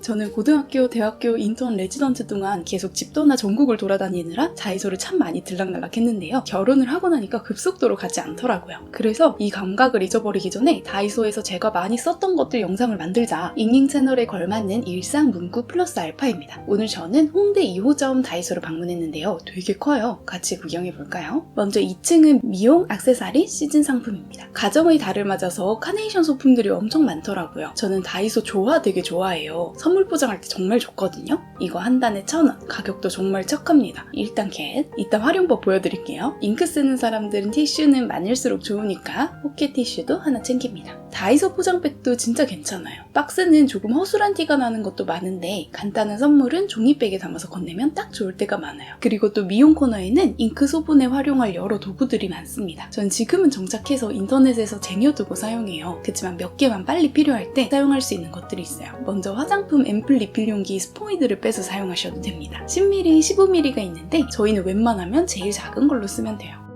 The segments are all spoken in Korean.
저는 고등학교, 대학교, 인턴, 레지던트 동안 계속 집 떠나 전국을 돌아다니느라 다이소를 참 많이 들락날락 했는데요. 결혼을 하고 나니까 급속도로 가지 않더라고요. 그래서 이 감각을 잊어버리기 전에 다이소에서 제가 많이 썼던 것들 영상을 만들자 잉잉 채널에 걸맞는 일상 문구 플러스 알파입니다. 오늘 저는 홍대 2호점 다이소를 방문했는데요. 되게 커요. 같이 구경해 볼까요? 먼저 2층은 미용, 액세서리, 시즌 상품입니다. 가정의 달을 맞아서 카네이션 소품들이 엄청 많더라고요. 저는 다이소 조화 되게 좋아해요. 선물 포장할 때 정말 좋거든요. 이거 한 단에 천 원. 가격도 정말 착합니다. 일단 캣. 이따 활용법 보여드릴게요. 잉크 쓰는 사람들은 티슈는 많을수록 좋으니까 포켓 티슈도 하나 챙깁니다. 다이소 포장백도 진짜 괜찮아요. 박스는 조금 허술한 티가 나는 것도 많은데 간단한 선물은 종이백에 담아서 건네면 딱 좋을 때가 많아요. 그리고 또 미용 코너에는 잉크 소분에 활용할 여러 도구들이 많습니다. 전 지금은 정착해서 인터넷에서 쟁여두고 사용해요. 그치만 몇 개만 빨리 필요할 때 사용할 수 있는 것들이 있어요. 먼저 화장품 앰플 리필 용기 스포이드를 빼서 사용하셔도 됩니다. 10mm, 15mm가 있는데 저희는 웬만하면 제일 작은 걸로 쓰면 돼요.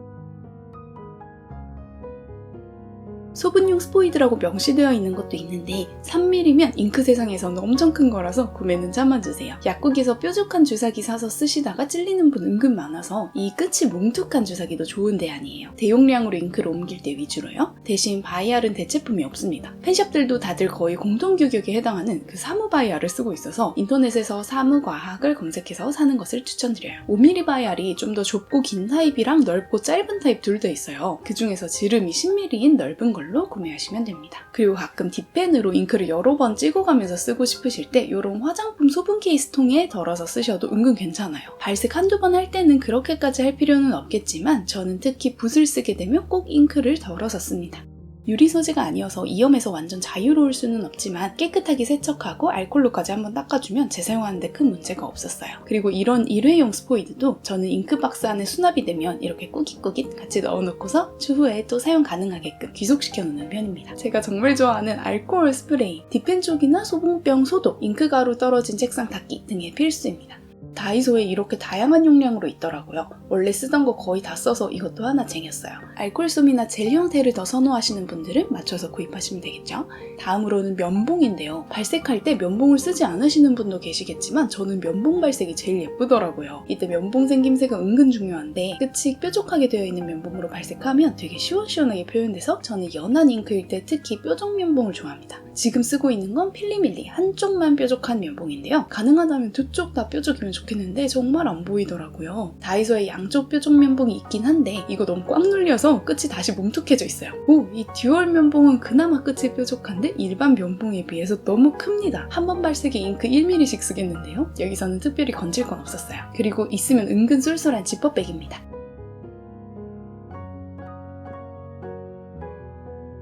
소분용 스포이드라고 명시되어 있는 것도 있는데 3mm면 잉크 세상에서는 엄청 큰 거라서 구매는 참아주세요. 약국에서 뾰족한 주사기 사서 쓰시다가 찔리는 분 은근 많아서 이 끝이 뭉툭한 주사기도 좋은 대안이에요. 대용량으로 잉크를 옮길 때 위주로요. 대신 바이알은 대체품이 없습니다. 펜샵들도 다들 거의 공통 규격에 해당하는 그 사무 바이알을 쓰고 있어서 인터넷에서 사무 과학을 검색해서 사는 것을 추천드려요. 5mm 바이알이 좀 더 좁고 긴 타입이랑 넓고 짧은 타입 둘 다 있어요. 그 중에서 지름이 10mm인 넓은 걸로 구매하시면 됩니다. 그리고 가끔 딥펜으로 잉크를 여러 번 찍어가면서 쓰고 싶으실 때 이런 화장품 소분 케이스 통에 덜어서 쓰셔도 은근 괜찮아요. 발색 한두 번 할 때는 그렇게까지 할 필요는 없겠지만 저는 특히 붓을 쓰게 되면 꼭 잉크를 덜어서 씁니다. 유리 소재가 아니어서 이염에서 완전 자유로울 수는 없지만 깨끗하게 세척하고 알콜로까지 한번 닦아주면 재사용하는데 큰 문제가 없었어요. 그리고 이런 일회용 스포이드도 저는 잉크박스 안에 수납이 되면 이렇게 꾸깃꾸깃 같이 넣어놓고서 추후에 또 사용 가능하게끔 귀속시켜 놓는 편입니다. 제가 정말 좋아하는 알코올 스프레이, 디펜 쪽이나 소분병 소독, 잉크가루 떨어진 책상 닦기 등의 필수입니다. 다이소에 이렇게 다양한 용량으로 있더라고요. 원래 쓰던 거 거의 다 써서 이것도 하나 쟁였어요. 알콜솜이나 젤 형태를 더 선호하시는 분들은 맞춰서 구입하시면 되겠죠. 다음으로는 면봉인데요. 발색할 때 면봉을 쓰지 않으시는 분도 계시겠지만 저는 면봉 발색이 제일 예쁘더라고요. 이때 면봉 생김새가 은근 중요한데 끝이 뾰족하게 되어 있는 면봉으로 발색하면 되게 시원시원하게 표현돼서 저는 연한 잉크일 때 특히 뾰족 면봉을 좋아합니다. 지금 쓰고 있는 건 필리밀리 한쪽만 뾰족한 면봉인데요. 가능하다면 두 쪽 다 뾰족이면 좋겠는데 정말 안 보이더라고요. 다이소에 양쪽 뾰족 면봉이 있긴 한데 이거 너무 꽉 눌려서 끝이 다시 뭉툭해져 있어요. 오, 이 듀얼 면봉은 그나마 끝이 뾰족한데 일반 면봉에 비해서 너무 큽니다. 한 번 발색에 잉크 1mm씩 쓰겠는데요. 여기서는 특별히 건질 건 없었어요. 그리고 있으면 은근 쏠쏠한 지퍼백입니다.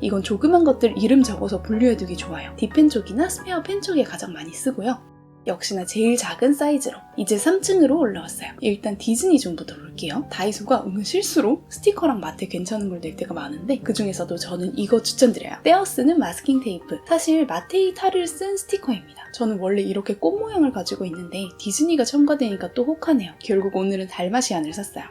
이건 조그만 것들 이름 적어서 분류해두기 좋아요. 딥펜 쪽이나 스페어 펜 쪽에 가장 많이 쓰고요. 역시나 제일 작은 사이즈로 이제 3층으로 올라왔어요. 일단 디즈니 좀부터 볼게요. 다이소가 은근 실수로 스티커랑 마트에 괜찮은 걸 낼 때가 많은데 그 중에서도 저는 이거 추천드려요. 떼어 쓰는 마스킹 테이프. 사실 마테이 탈을 쓴 스티커입니다. 저는 원래 이렇게 꽃 모양을 가지고 있는데 디즈니가 첨가되니까 또 혹하네요. 결국 오늘은 달마시안을 샀어요.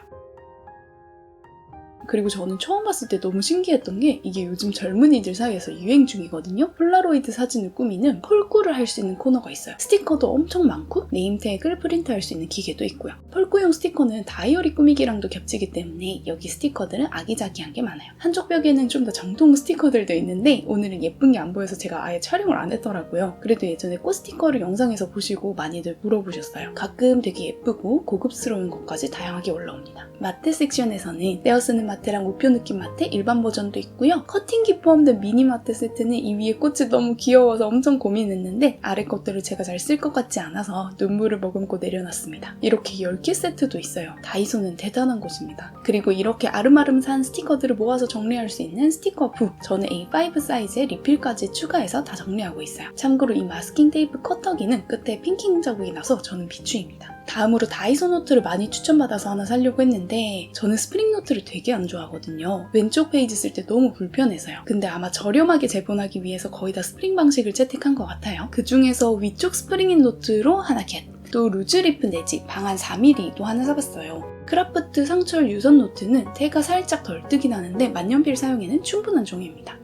그리고 저는 처음 봤을 때 너무 신기했던 게 이게 요즘 젊은이들 사이에서 유행 중이거든요. 폴라로이드 사진을 꾸미는 폴꾸를 할 수 있는 코너가 있어요. 스티커도 엄청 많고 네임택을 프린트할 수 있는 기계도 있고요. 폴꾸용 스티커는 다이어리 꾸미기랑도 겹치기 때문에 여기 스티커들은 아기자기한 게 많아요. 한쪽 벽에는 좀 더 정통 스티커들도 있는데 오늘은 예쁜 게 안 보여서 제가 아예 촬영을 안 했더라고요. 그래도 예전에 꽃 스티커를 영상에서 보시고 많이들 물어보셨어요. 가끔 되게 예쁘고 고급스러운 것까지 다양하게 올라옵니다. 마트 섹션에서는 떼어 쓰는 마트 랑 우표 느낌 마트 일반 버전도 있고요. 커팅기 포함된 미니 마트 세트는 이 위에 꽃이 너무 귀여워서 엄청 고민했는데 아래 것들을 제가 잘 쓸 것 같지 않아서 눈물을 머금고 내려놨습니다. 이렇게 10개 세트도 있어요. 다이소는 대단한 곳입니다. 그리고 이렇게 아름아름 산 스티커들을 모아서 정리할 수 있는 스티커 부 저는 A5 사이즈에 리필까지 추가해서 다 정리하고 있어요. 참고로 이 마스킹 테이프 커터기는 끝에 핑킹 자국이 나서 저는 비추입니다. 다음으로 다이소 노트를 많이 추천받아서 하나 사려고 했는데 저는 스프링 노트를 되게 안 좋아하거든요. 왼쪽 페이지 쓸 때 너무 불편해서요. 근데 아마 저렴하게 제본하기 위해서 거의 다 스프링 방식을 채택한 것 같아요. 그 중에서 위쪽 스프링인 노트로 하나 겟. 또 루즈리프 내지 방한 4mm도 하나 사봤어요. 크라프트 상철 유선 노트는 태가 살짝 덜 뜨긴 하는데 만년필 사용에는 충분한 종입니다.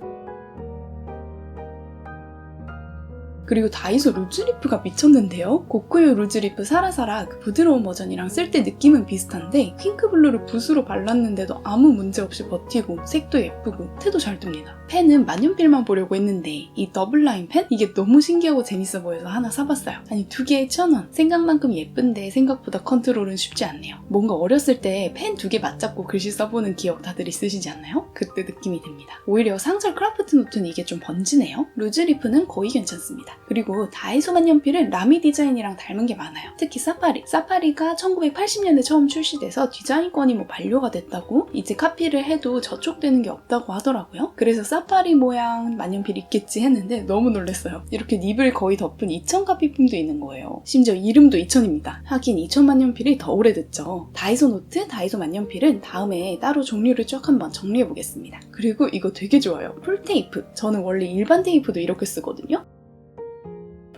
그리고 다이소 루즈리프가 미쳤는데요. 고코요 루즈리프 사라사라 그 부드러운 버전이랑 쓸 때 느낌은 비슷한데 핑크블루를 붓으로 발랐는데도 아무 문제 없이 버티고 색도 예쁘고 테도 잘 듭니다. 펜은 만년필만 보려고 했는데 이 더블 라인 펜 이게 너무 신기하고 재밌어 보여서 하나 사봤어요. 아니 두 개에 천 원. 생각만큼 예쁜데 생각보다 컨트롤은 쉽지 않네요. 뭔가 어렸을 때 펜 두 개 맞잡고 글씨 써보는 기억 다들 있으시지 않나요? 그때 느낌이 듭니다. 오히려 상철 크라프트 노트는 이게 좀 번지네요. 루즈리프는 거의 괜찮습니다. 그리고 다이소 만년필은 라미 디자인이랑 닮은 게 많아요. 특히 사파리. 사파리가 1980년대 처음 출시돼서 디자인권이 뭐 반려가 됐다고 이제 카피를 해도 저촉되는 게 없다고 하더라고요. 그래서 사파리 모양 만년필 있겠지 했는데 너무 놀랐어요. 이렇게 닙을 거의 덮은 2000 카피품도 있는 거예요. 심지어 이름도 2000입니다. 하긴 2000 만년필이 더 오래됐죠. 다이소 노트, 다이소 만년필은 다음에 따로 종류를 쭉 한번 정리해 보겠습니다. 그리고 이거 되게 좋아요. 풀테이프. 저는 원래 일반 테이프도 이렇게 쓰거든요.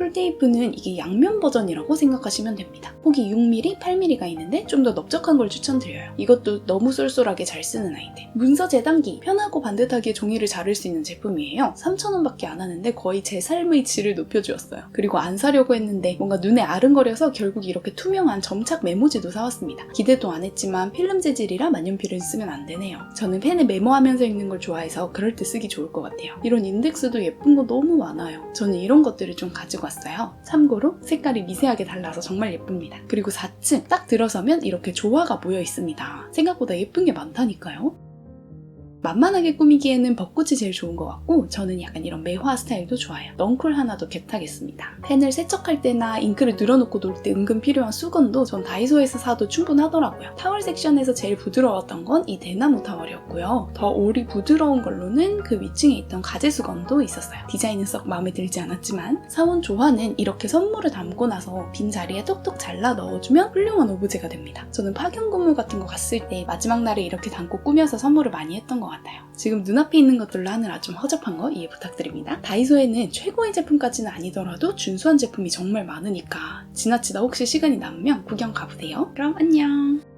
풀테이프는 이게 양면 버전이라고 생각하시면 됩니다. 폭이 6mm, 8mm가 있는데 좀 더 넓적한 걸 추천드려요. 이것도 너무 쏠쏠하게 잘 쓰는 아이템. 문서 재단기, 편하고 반듯하게 종이를 자를 수 있는 제품이에요. 3,000원밖에 안 하는데 거의 제 삶의 질을 높여주었어요. 그리고 안 사려고 했는데 뭔가 눈에 아른거려서 결국 이렇게 투명한 점착 메모지도 사왔습니다. 기대도 안 했지만 필름 재질이라 만년필을 쓰면 안 되네요. 저는 펜에 메모하면서 읽는 걸 좋아해서 그럴 때 쓰기 좋을 것 같아요. 이런 인덱스도 예쁜 거 너무 많아요. 저는 이런 것들을 좀 가지고 왔어요. 참고로 색깔이 미세하게 달라서 정말 예쁩니다. 그리고 4층 딱 들어서면 이렇게 조화가 모여 있습니다. 생각보다 예쁜 게 많다니까요. 만만하게 꾸미기에는 벚꽃이 제일 좋은 것 같고 저는 약간 이런 매화 스타일도 좋아요. 넝쿨 하나도 겟하겠습니다. 펜을 세척할 때나 잉크를 늘어놓고 놀 때 은근 필요한 수건도 전 다이소에서 사도 충분하더라고요. 타월 섹션에서 제일 부드러웠던 건 이 대나무 타월이었고요. 더 올이 부드러운 걸로는 그 위층에 있던 가재 수건도 있었어요. 디자인은 썩 마음에 들지 않았지만 사온 조화는 이렇게 선물을 담고 나서 빈 자리에 톡톡 잘라 넣어주면 훌륭한 오브제가 됩니다. 저는 파견 근무 같은 거 갔을 때 마지막 날에 이렇게 담고 꾸며서 선물을 많이 했던 것 같아요. 지금 눈앞에 있는 것들로 하느라 좀 허접한 거 이해 부탁드립니다. 다이소에는 최고의 제품까지는 아니더라도 준수한 제품이 정말 많으니까 지나치다 혹시 시간이 남으면 구경 가보세요. 그럼 안녕!